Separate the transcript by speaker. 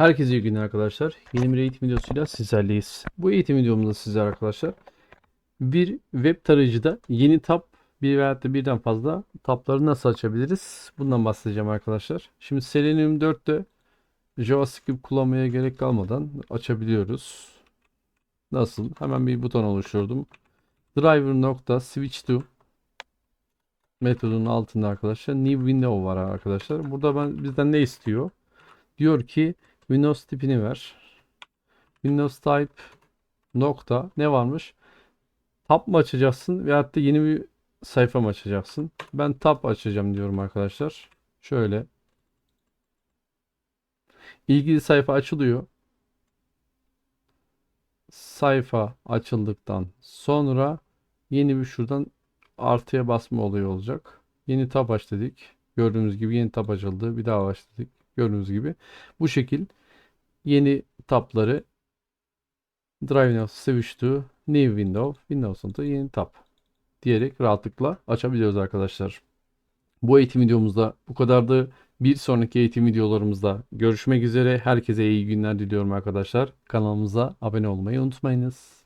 Speaker 1: Herkese iyi günler arkadaşlar. Yeni bir eğitim videosuyla sizlerleyiz. Bu eğitim videomuzda sizler arkadaşlar bir web tarayıcıda yeni tab bir veya da birden fazla tabları nasıl açabiliriz? Bundan bahsedeceğim arkadaşlar. Şimdi Selenium 4'te JavaScript kullanmaya gerek kalmadan açabiliyoruz. Nasıl? Hemen bir buton oluşturdum. Driver nokta switch to metodunun altında arkadaşlar new window var arkadaşlar. Burada ben bizden ne istiyor? Diyor ki Windows tipini ver. Windows type nokta ne varmış? Tab mı açacaksın veyahut da yeni bir sayfa mı açacaksın? Ben tab açacağım diyorum arkadaşlar. Şöyle. İlgili sayfa açılıyor. Sayfa açıldıktan sonra yeni bir şuradan artıya basma olayı olacak. Yeni tab aç dedik. Gördüğünüz gibi yeni tab açıldı. Bir daha aç dedik. Gördüğünüz gibi. Bu şekil yeni tabları Drive Now Switch to New Window, Windows'un da yeni tab diyerek rahatlıkla açabiliyoruz arkadaşlar. Bu eğitim videomuzda bu kadardı. Bir sonraki eğitim videolarımızda görüşmek üzere. Herkese iyi günler diliyorum arkadaşlar. Kanalımıza abone olmayı unutmayınız.